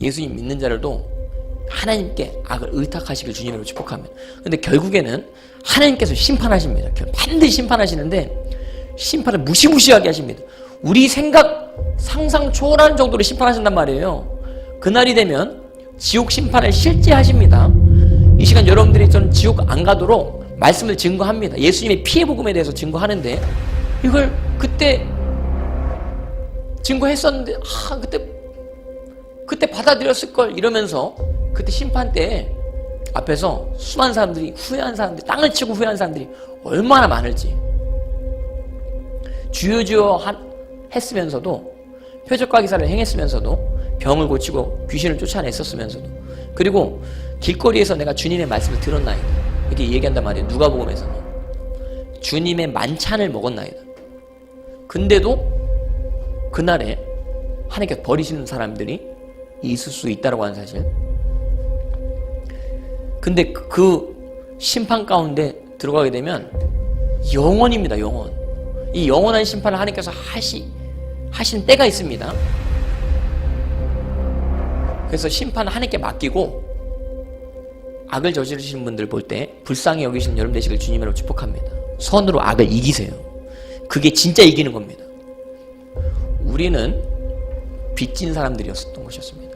예수님 믿는 자들도 하나님께 악을 의탁하시길 주님으로 축복하면. 근데 결국에는 하나님께서 심판하십니다. 반드시 심판하시는데 심판을 무시무시하게 하십니다. 우리 생각 상상 초월하는 정도로 심판하신단 말이에요. 그날이 되면 지옥 심판을 실제 하십니다. 이 시간 여러분들이 저는 지옥 안 가도록 말씀을 증거합니다. 예수님의 피해 복음에 대해서 증거하는데 이걸 그때 증거했었는데 아 그때 그때 받아들였을 걸 이러면서 그때 심판 때 앞에서 수많은 사람들이 후회한 사람들 땅을 치고 후회한 사람들이 얼마나 많을지. 주여 주여 한, 했으면서도 표적과 기사를 행했으면서도 병을 고치고 귀신을 쫓아냈었으면서도. 그리고 길거리에서 내가 주님의 말씀을 들었나이다. 이렇게 얘기한단 말이에요 누가복음에서는. 주님의 만찬을 먹었나이다. 근데도 그날에 하나님께 버리시는 사람들이 있을 수 있다고 하는 사실 근데 그- 그 심판 가운데 들어가게 되면 영원입니다 영원 이 영원한 심판을 하나님께서 하시 하신 때가 있습니다. 그래서 심판을 하나님께 맡기고 악을 저지르시는 분들 볼 때 불쌍히 여기시는 여러분 되시길 주님으로 축복합니다. 선으로 악을 이기세요. 그게 진짜 이기는 겁니다. 우리는 빚진 사람들이었던 것이었습니다.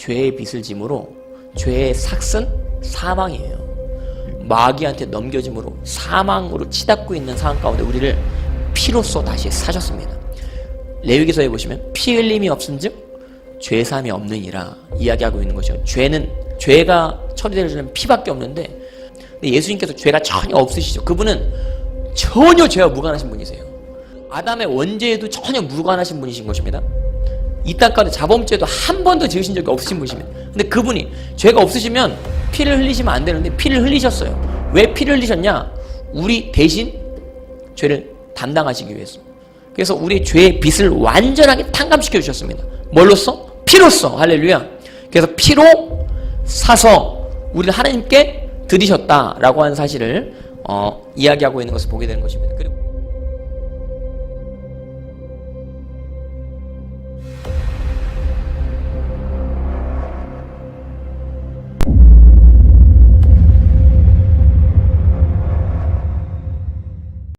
죄의 빚을 짐으로 죄의 삭은 사망이에요. 마귀한테 넘겨짐으로 사망으로 치닫고 있는 상황 가운데 우리를 피로써 다시 사셨습니다. 레위기서에 보시면 피 흘림이 없은즉 죄 사함이 없느니라 이야기하고 있는 것이요. 죄는 죄가 처리되는 피밖에 없는데 예수님께서 죄가 전혀 없으시죠. 그분은 전혀 죄와 무관하신 분이세요. 아담의 원죄에도 전혀 무관하신 분이신 것입니다. 이 땅가운데 자범죄도 한 번도 지으신 적이 없으신 분이십니다. 근데 그분이 죄가 없으시면 피를 흘리시면 안 되는데 피를 흘리셨어요. 왜 피를 흘리셨냐? 우리 대신 죄를 담당하시기 위해서. 그래서 우리 죄의 빚을 완전하게 탕감시켜 주셨습니다. 뭘로써? 피로써. 할렐루야. 그래서 피로 사서 우리를 하나님께 드리셨다라고 하는 사실을 어, 이야기하고 있는 것을 보게 되는 것입니다. 그리고